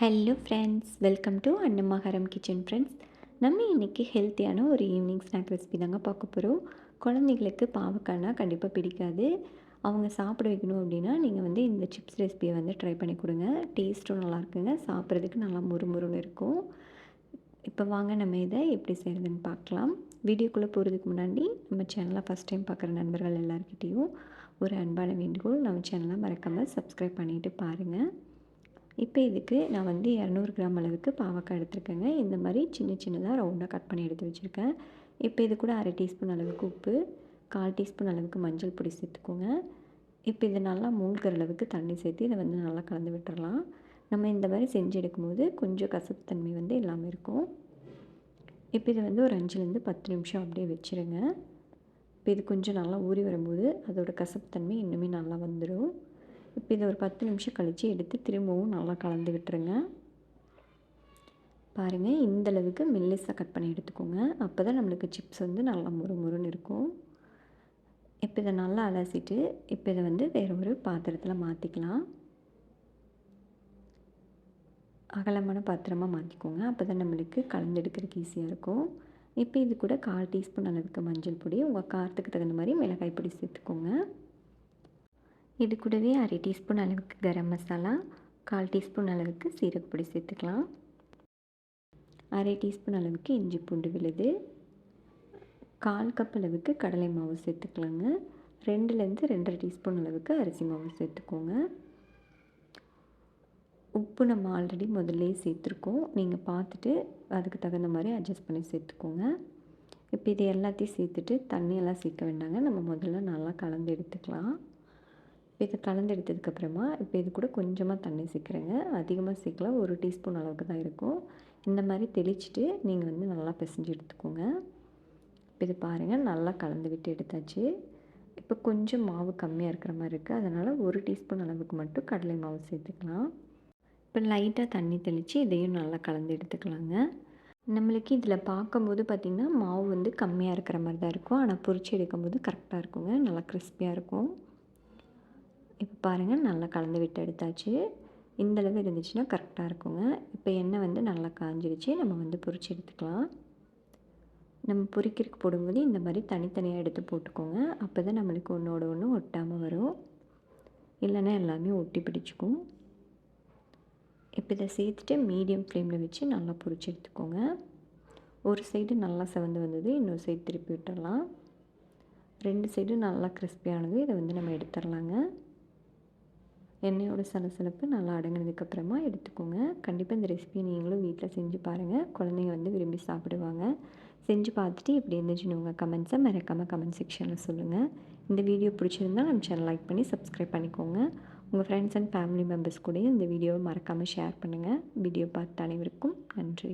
Hello friends welcome to Annamakaram kitchen friends நம்ம இன்றைக்கி ஹெல்த்தியான ஒரு ஈவினிங் ஸ்நாக் ரெசிபி தாங்க பார்க்க போகிறோம் குழந்தைங்களுக்கு பாவக்காய்னா கண்டிப்பாக பிடிக்காது. அவங்க சாப்பிட வைக்கணும் அப்படின்னா நீங்கள் வந்து இந்த சிப்ஸ் ரெசிபியை வந்து ட்ரை பண்ணி கொடுங்க. டேஸ்ட்டும் நல்லா இருக்குங்க. சாப்பிட்றதுக்கு நல்லா முறுமுறுன்னு இருக்கும். இப்போ வாங்க நம்ம இதை எப்படி செய்கிறதுன்னு பார்க்கலாம். வீடியோக்குள்ளே போகிறதுக்கு முன்னாடி நம்ம சேனலை ஃபஸ்ட் டைம் பார்க்குற நண்பர்கள் எல்லாருக்கிட்டேயும் ஒரு அன்பான வேண்டுகோள் நம்ம சேனலை மறக்காமல் சப்ஸ்கிரைப் பண்ணிவிட்டு பாருங்கள் இப்போ இதுக்கு நான் வந்து இரநூறு கிராம் அளவுக்கு பாவக்காய் எடுத்துருக்கேங்க. இந்த மாதிரி சின்ன சின்னதாக ரவுண்டாக கட் பண்ணி எடுத்து வச்சுருக்கேன். இப்போ இது கூட அரை டீஸ்பூன் அளவுக்கு உப்பு கால் டீஸ்பூன் அளவுக்கு மஞ்சள் பொடி சேர்த்துக்கோங்க. இப்போ இதை நல்லா மூழ்கிற அளவுக்கு தண்ணி சேர்த்து இதை வந்து நல்லா கலந்து விட்டுறலாம். நம்ம இந்த மாதிரி செஞ்சு எடுக்கும்போது கொஞ்சம் கசப்பு தன்மை வந்து எல்லாமே இருக்கும். இப்போ இதை வந்து ஒரு அஞ்சுலேருந்து பத்து நிமிஷம் அப்படியே வச்சுருங்க. இப்போ இது கொஞ்சம் நல்லா ஊறி வரும்போது அதோடய கசப்புத்தன்மை இன்னுமே நல்லா வந்து இப்போ இதை ஒரு பத்து நிமிஷம் கழித்து எடுத்து திரும்பவும் நல்லா கலந்து விட்டுருங்க. பாருங்கள் இந்தளவுக்கு மெல்லிஸாக கட் பண்ணி எடுத்துக்கோங்க. அப்போ தான் நம்மளுக்கு சிப்ஸ் வந்து நல்லா முறுமுறுன்னு இருக்கும். இப்போ இதை நல்லா அலசிட்டு இப்போ இதை வந்து வேறு ஒரு பாத்திரத்தில் மாற்றிக்கலாம் அகலமான பாத்திரமாக மாற்றிக்கோங்க அப்போ தான் நம்மளுக்கு கலந்தெடுக்கிறதுக்கு ஈஸியாக இருக்கும். இப்போ இது கூட கால் டீஸ்பூன் அளவுக்கு மஞ்சள் பொடி உங்கள் காரத்துக்கு தகுந்த மாதிரி மிளகாய் பொடி சேர்த்துக்கோங்க. இது கூடவே அரை டீஸ்பூன் அளவுக்கு கரம் மசாலா கால் டீஸ்பூன் அளவுக்கு சீரகப்பொடி சேர்த்துக்கலாம். அரை டீஸ்பூன் அளவுக்கு இஞ்சி பூண்டு விழுது. கால் கப் அளவுக்கு கடலை மாவு சேர்த்துக்கலாங்க. ரெண்டுலேருந்து ரெண்டரை டீஸ்பூன் அளவுக்கு அரிசி மாவு சேர்த்துக்கோங்க. உப்பு நம்ம ஆல்ரெடி முதல்லே சேர்த்துருக்கோம். நீங்கள் பார்த்துட்டு அதுக்கு தகுந்த மாதிரி அட்ஜஸ்ட் பண்ணி சேர்த்துக்கோங்க. இப்போ இது எல்லாத்தையும் சேர்த்துட்டு தண்ணியெல்லாம் சேர்க்க வேண்டாங்க. நம்ம முதல்ல நல்லா கலந்து எடுத்துக்கலாம். இதை கலந்து எடுத்ததுக்கப்புறமா இப்போ இது கூட கொஞ்சமாக தண்ணி சேர்க்குறேங்க. அதிகமாக சேர்க்கல ஒரு டீஸ்பூன் அளவுக்கு தான் இருக்கும். இந்த மாதிரி தெளிச்சுட்டு நீங்கள் வந்து நல்லா பிசைஞ்சு எடுத்துக்கோங்க. இப்போ இது பாருங்கள் நல்லா கலந்து விட்டு எடுத்தாச்சு. இப்போ கொஞ்சம் மாவு கம்மியாக இருக்கிற மாதிரி இருக்குது அதனால் ஒரு டீஸ்பூன் அளவுக்கு மட்டும் கடலை மாவு சேர்த்துக்கலாம். இப்போ லைட்டாக தண்ணி தெளித்து இதையும் நல்லா கலந்து எடுத்துக்கலாங்க. நம்மளுக்கு இதில் பார்க்கும்போது பார்த்திங்கன்னா மாவு வந்து கம்மியாக இருக்கிற மாதிரி தான் இருக்கும். ஆனால் பொரிச்சு எடுக்கும்போது கரெக்டாக இருக்குங்க. நல்லா கிறிஸ்பியாக இருக்கும். இப்போ பாருங்கள் நல்லா கலந்து விட்டு எடுத்தாச்சு இந்தளவு இருந்துச்சுன்னா கரெக்டாக இருக்குங்க. இப்போ எண்ணெய் வந்து நல்லா காஞ்சிடுச்சு நம்ம வந்து பொறிச்சு எடுத்துக்கலாம். நம்ம பொறிக்கிறதுக்கு போடும்போது இந்த மாதிரி தனித்தனியாக எடுத்து போட்டுக்கோங்க. அப்போ தான் நம்மளுக்கு ஒன்றோட ஒன்று ஒட்டாமல் வரும். இல்லைன்னா எல்லாமே ஒட்டி பிடிச்சிக்கும். இப்போ இதை சேர்த்துட்டு மீடியம் ஃப்ளேமில் வச்சு நல்லா பொறிச்சு எடுத்துக்கோங்க. ஒரு சைடு நல்லா செவந்து வந்தது இன்னொரு சைடு திருப்பி விட்டுடலாம். ரெண்டு சைடும் நல்லா கிறிஸ்பியானது. இதை வந்து நம்ம எடுத்துடலாங்க. எண்ணெயோட சலசலப்பு நல்லா அடங்கினதுக்கப்புறமா எடுத்துக்கோங்க. கண்டிப்பாக இந்த ரெசிபியை நீங்களும் வீட்டில் செஞ்சு பாருங்கள் குழந்தைங்க வந்து விரும்பி சாப்பிடுவாங்க. செஞ்சு பார்த்துட்டு இப்படி இருந்துச்சுன்னு உங்கள் கமெண்ட்ஸை மறக்காமல் கமெண்ட் செக்ஷனில் சொல்லுங்கள் இந்த வீடியோ பிடிச்சிருந்தால் நம்ம சேனல் லைக் பண்ணி சப்ஸ்கிரைப் பண்ணிக்கோங்க. உங்கள் ஃப்ரெண்ட்ஸ் அண்ட் ஃபேமிலி மெம்பர்ஸ் கூடயும் இந்த வீடியோவை மறக்காமல் ஷேர் பண்ணுங்கள் வீடியோ பார்த்த அனைவருக்கும் நன்றி.